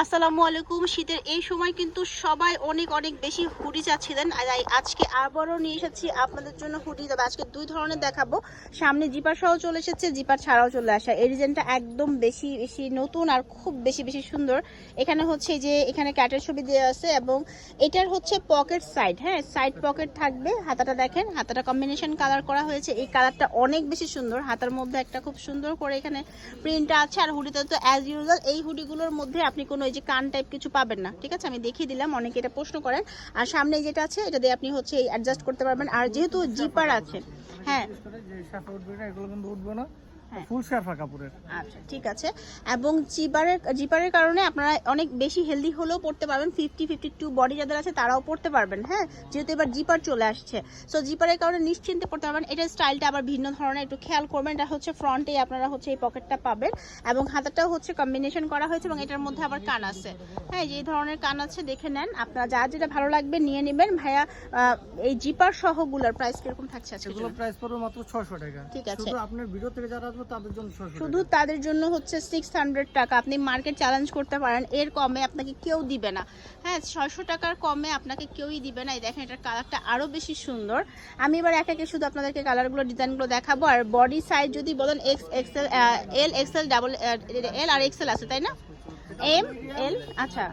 আসসালামু আলাইকুম। শীতের এই সময় কিন্তু সবাই অনেক অনেক বেশি হুডি চাচ্ছিলেন। তাই আজকে আবারও নিয়ে এসেছি আপনাদের জন্য হুডি। তবে আজকে দুই ধরনের দেখাবো। সামনে জিপার সহ চলে এসেছে, জিপার ছাড়াও চলে আসা। এই ডিজাইনটা একদম বেশি বেশি নতুন আর খুব বেশি বেশি সুন্দর। এখানে হচ্ছে যে, এখানে ক্যাটের ছবি দেওয়া আছে এবং এটার হচ্ছে পকেট সাইড। হ্যাঁ সাইড পকেট থাকবে। হাতাটা দেখেন, হাতাটা কম্বিনেশন কালার করা হয়েছে। এই কালারটা অনেক বেশি সুন্দর। হাতার মধ্যে একটা খুব সুন্দর করে এখানে প্রিন্টটা আছে। আর হুডিতে তো অ্যাজ ইউজুয়াল এই হুডিগুলোর মধ্যে আপনি কোনো এই যে কান টাইপ কিছু পাবেন না, ঠিক আছে? আমি দেখিয়ে দিলাম, অনেকে এটা প্রশ্ন করেন। আর সামনে যেটা আছে, এটা দিয়ে আপনি হচ্ছে অ্যাডজাস্ট করতে পারবেন। আর যেহেতু জিপার আছে হ্যাঁ। হ্যাঁ। ফুল শার্ফা কাপড়ের। আচ্ছা ঠিক আছে। এবং জিপারের জিপারের কারণে আপনারা অনেক বেশি হেলদি হলেও পড়তে পারবেন। ফিফটি ফিফটি টু বডি যাদের আছে তারাও পড়তে পারবেন হ্যাঁ? যেহেতু এবার জিপার চলে আসছে। সো জিপারের কারণে নিশ্চিন্তে পড়তে পারবেন। এটার স্টাইলটা আবার ভিন্ন ধরনের। একটু খেয়াল করবেন এটা হচ্ছে ফ্রন্টে আপনারা হচ্ছে এই পকেটটা পাবেন। এবং হাতাটাও হচ্ছে কম্বিনেশন করা হয়েছে এবং এটার মধ্যে আবার কান আছে। হ্যাঁ যে ধরনের কান আছে দেখে নেন। আপনারা যা যেটা ভালো লাগবে নিয়ে নেবেন। ভাইয়া এই জিপার সহগুলোর প্রাইস কীরকম থাকছে আজকে এগুলো প্রাইস পড়বে মাত্র 600 টাকা। ঠিক আছে। শুধু আপনার ভিডিও থেকে যারা আসবে তাদের জন্য 600 শুধু তাদের জন্য হচ্ছে সিক্স হান্ড্রেড টাকা। আপনি মার্কেট চ্যালেঞ্জ করতে পারেন, এর কমে আপনাকে কেউ দিবে না। হ্যাঁ ছয়শো টাকার কমে আপনাকে কেউই দিবে না। এই দেখেন, এটার কালারটা আরও বেশি সুন্দর। আমি এবার এক একে শুধু আপনাদেরকে কালারগুলো ডিজাইনগুলো দেখাবো। আর বডি সাইজ যদি বলেন X XL L XL double L আর এক্সেল আছে, তাই না? এম এল আচ্ছা।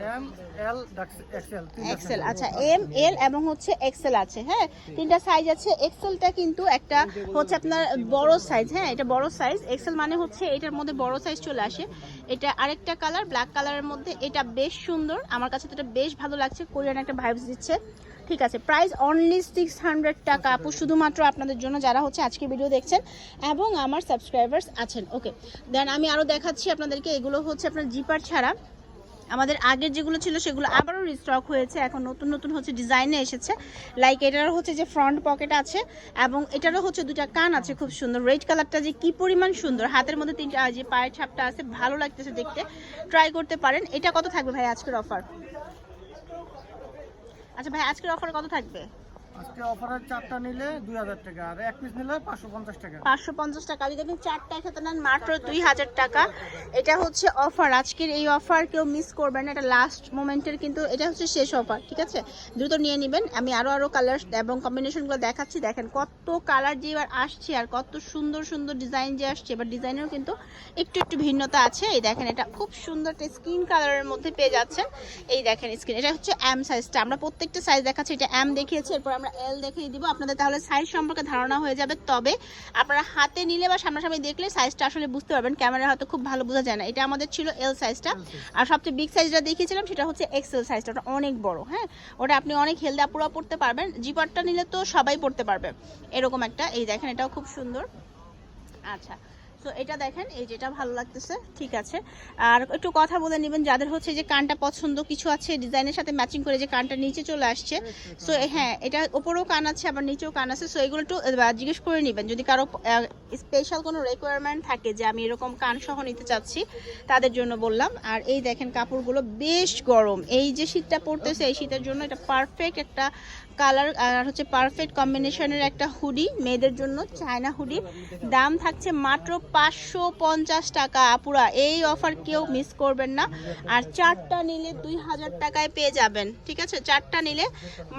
এম এল এক্সেল এক্সেল আচ্ছা এম এল এবং হচ্ছে এক্সেল আছে হ্যাঁ? তিনটা সাইজ আছে। এক্সেলটা কিন্তু একটা হচ্ছে আপনার বড় সাইজ হ্যাঁ? এটা বড় সাইজ এক্সেল মানে হচ্ছে এটার মধ্যে বড় সাইজ চলে আসে। এটা আরেকটা কালার ব্ল্যাক কালারের মধ্যে। এটা বেশ সুন্দর। আমার কাছে তো এটা বেশ ভালো লাগছে। কোরিয়ান একটা ভাইবস দিচ্ছে। ঠিক আছে প্রাইস অনলি সিক্স হান্ড্রেড টাকা আপু। শুধুমাত্র আপনাদের জন্য যারা হচ্ছে আজকে ভিডিও দেখছেন এবং আমার সাবস্ক্রাইবার্স আছেন। ওকে দেন আমি আরও দেখাচ্ছি আপনাদেরকে। এগুলো হচ্ছে আপনার জিপার ছাড়া। আমাদের আগের যেগুলো ছিল সেগুলো আবারও রিস্টক হয়েছে। এখন নতুন নতুন হচ্ছে ডিজাইনে এসেছে। লাইক এটারও হচ্ছে যে ফ্রন্ট পকেট আছে এবং এটারও হচ্ছে দুটা কান আছে খুব সুন্দর। রেড কালারটা যে কি পরিমাণ সুন্দর। হাতের মধ্যে তিনটা যে পায়ের ছাপটা আছে, ভালো লাগতেছে দেখতে। ট্রাই করতে পারেন। এটা কত থাকবে ভাই আজকের অফার আচ্ছা ভাই, আজকের অফার কত থাকবে? আজকে অফারের চারটা নিলে 2000 টাকা, আর এক পিস নিলে 550 টাকা। পাঁচশো পঞ্চাশ টাকা। যদি চারটা একসাথে নেন, মাত্র দুই হাজার টাকা। এটা হচ্ছে অফার আজকের এই অফার কেউ মিস করবেন এটা লাস্ট মোমেন্টের কিন্তু এটা হচ্ছে শেষ অফার ঠিক আছে? দ্রুত নিয়ে নেবেন। আমি আরও আরও কালার এবং কম্বিনেশনগুলো দেখাচ্ছি। দেখেন, কত কালার যে এবার আসছে আর কত সুন্দর সুন্দর ডিজাইন যে আসছে। এবার ডিজাইনেরও কিন্তু একটু একটু ভিন্নতা আছে। এই দেখেন, এটা খুব সুন্দর একটা স্কিন কালারের মধ্যে পেয়ে যাচ্ছেন। এই দেখেন স্কিন এটা হচ্ছে এম সাইজটা আমরা প্রত্যেকটা সাইজ দেখাচ্ছি, এটা এম দেখিয়েছি, এরপর আমরা এল দেখিয়ে দিব। আপনাদের তাহলে সাইজ সম্পর্কে ধারণা হয়ে যাবে। তবে আপনারা হাতে নিলে বা সামনাসামনি দেখলে সাইজটা আসলে বুঝতে পারবেন। ক্যামেরা হয়তো খুব ভালো বোঝা যায় না। এটা আমাদের ছিল এল সাইজটা আর সবচেয়ে বিগ সাইজটা দেখিয়েছিলাম সেটা হচ্ছে এক্সেল সাইজটা ওটা অনেক বড় হ্যাঁ? ওটা আপনি অনেক হেলদা পুরো পড়তে পারবেন। জিপারটা নিলে তো সবাই পড়তে পারবে। এরকম একটা এই দেখেন এটাও খুব সুন্দর। আচ্ছা। তো এটা দেখেন এই যেটা ভালো লাগতেছে ঠিক আছে। আর একটু কথা বলে নেবেন যাদের হচ্ছে যে কানটা পছন্দ কিছু আছে ডিজাইনের সাথে ম্যাচিং করে যে কানটা নিচে চলে আসছে সো হ্যাঁ এটা ওপরেও কান আছে আবার নিচেও কান আছে সো এগুলো একটু জিজ্ঞেস করে নেবেন। যদি কারও স্পেশাল কোনো রিকোয়ারমেন্ট থাকে যে আমি এরকম কান সহ নিতে চাচ্ছি তাদের জন্য বললাম। আর এই দেখেন কাপড়গুলো বেশ গরম। এই যে শীতটা পড়তেছে এই শীতের জন্য এটা পারফেক্ট একটা কালার, আর হচ্ছে পারফেক্ট কম্বিনেশনের একটা হুডি মেয়েদের জন্য চায়না হুডি দাম থাকছে মাত্র পাঁচশো পঞ্চাশ টাকা। আপুরা, এই অফার কেউ মিস করবেন না। আর চারটা নিলে দুই হাজার টাকায় পেয়ে যাবেন। ঠিক আছে? চারটা নিলে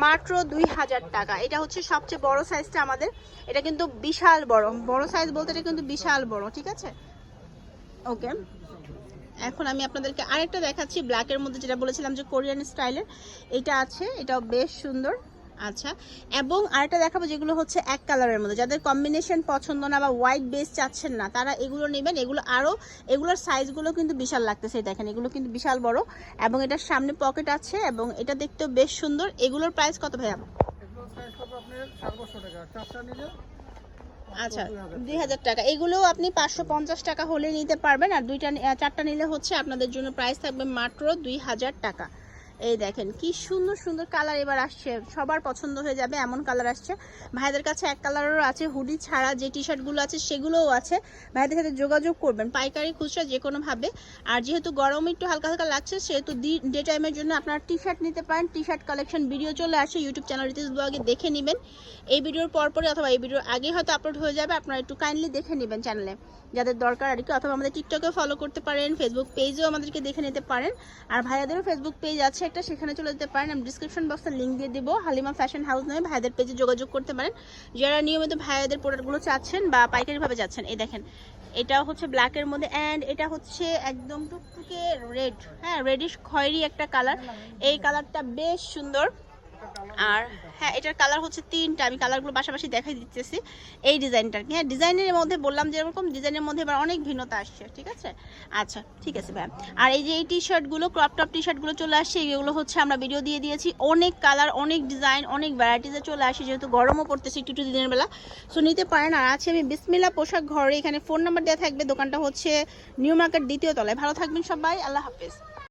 মাত্র দুই হাজার টাকা। এটা হচ্ছে সবচেয়ে বড় সাইজটা আমাদের। এটা কিন্তু বিশাল বড়। বড় সাইজ বলতে এটা কিন্তু বিশাল বড়। ঠিক আছে? ওকে। এখন আমি আপনাদেরকে আরেকটা দেখাচ্ছি। ব্ল্যাকের মধ্যে যেটা বলেছিলাম যে কোরিয়ান স্টাইলের এটা আছে। এটাও বেশ সুন্দর। আচ্ছা এবং আরেকটা দেখাবো যেগুলো হচ্ছে এক কালারের মধ্যে। যাদের কম্বিনেশন পছন্দ না বা হোয়াইট বেস চাচ্ছেন না তারা এগুলো নেবেন। এগুলো আরও এগুলোর সাইজগুলো কিন্তু বিশাল লাগতেছে দেখেন। এগুলো কিন্তু বিশাল বড় এবং এটার সামনে পকেট আছে এবং এটা দেখতেও বেশ সুন্দর। এগুলোর প্রাইস কত ভাইয়া? এগুলো সাইজ হবে আপনার 400 টাকা। চারটা নিলে আচ্ছা দুই হাজার টাকা। এগুলোও আপনি পাঁচশো পঞ্চাশ টাকা হলে নিতে পারবেন আর দুইটা চারটা নিলে হচ্ছে আপনাদের জন্য প্রাইস থাকবে মাত্র দুই হাজার টাকা। এই দেখেন, কি সুন্দর সুন্দর কালার এবার আসছে। সবার পছন্দ হয়ে যাবে, এমন কালার আসছে। ভাইদের কাছে এক কালারেরও আছে, হুডি ছাড়া যে টি শার্টগুলো আছে, সেগুলোও আছে। ভাইদের সাথে যোগাযোগ করবেন, পাইকারি খুচরা যে কোনোভাবে আর যেহেতু গরম একটু হালকা হালকা লাগছে, সেহেতু ডে টাইমের জন্য আপনারা টি শার্ট নিতে পারেন। টি শার্ট কালেকশন ভিডিও চলে আসে ইউটিউব চ্যানেল রিতিস ব্লগে দেখে নেবেন। এই ভিডিওর পরপরই অথবা এই ভিডিওর আগে হয়তো আপলোড হয়ে যাবে, আপনারা একটু কাইন্ডলি দেখে নেবেন চ্যানেলে যাদের দরকার আর কি, অথবা আমাদের টিকটকেও ফলো করতে পারেন ফেসবুক পেজেও আমাদেরকে দেখে নিতে পারেন। আর ভাইয়াদেরও ফেসবুক পেজ আছে একটা সেখানে চলে যেতে পারেন। আমি ডিসক্রিপশন বক্সে লিঙ্ক দিয়ে দেবো। হালিমা ফ্যাশন হাউস নামে ভাইদের পেজে যোগাযোগ করতে পারেন। যারা নিয়মিত ভাইদের প্রোডাক্টগুলো চাচ্ছেন বা পাইকারিভাবে যাচ্ছেন, এই দেখেন, এটা হচ্ছে ব্ল্যাকের মধ্যে অ্যান্ড এটা হচ্ছে একদম টুকটুকে রেড হ্যাঁ রেডিশ খয়েরি একটা কালার এই কালারটা বেশ সুন্দর। আর হ্যাঁ এটার কালার হচ্ছে তিনটা। আমি কালারগুলো পাশাপাশি দেখাই দিতেছি। এই ডিজাইনটার হ্যাঁ ডিজাইনের মধ্যে বললাম যে এরকম ডিজাইনের মধ্যে এবার অনেক ভিন্নতা আসছে, ঠিক আছে? আচ্ছা ঠিক আছে ভাই আর এই যে এই টি শার্টগুলো ক্রপ টপ টি শার্টগুলো চলে আসছে, এগুলো হচ্ছে আমরা ভিডিও দিয়ে দিয়েছি। অনেক কালার অনেক ডিজাইন অনেক ভ্যারাইটিসে চলে আসে যেহেতু গরমও পড়তেছে একটু একটু দিনের বেলা। সো নিতে পারেন। আর আছে আমি বিসমিল্লা পোশাক ঘরে, এখানে ফোন নাম্বার দেওয়া থাকবে। দোকানটা হচ্ছে নিউ মার্কেট দ্বিতীয় তলায়। ভালো থাকবেন সবাই। আল্লাহ হাফেজ।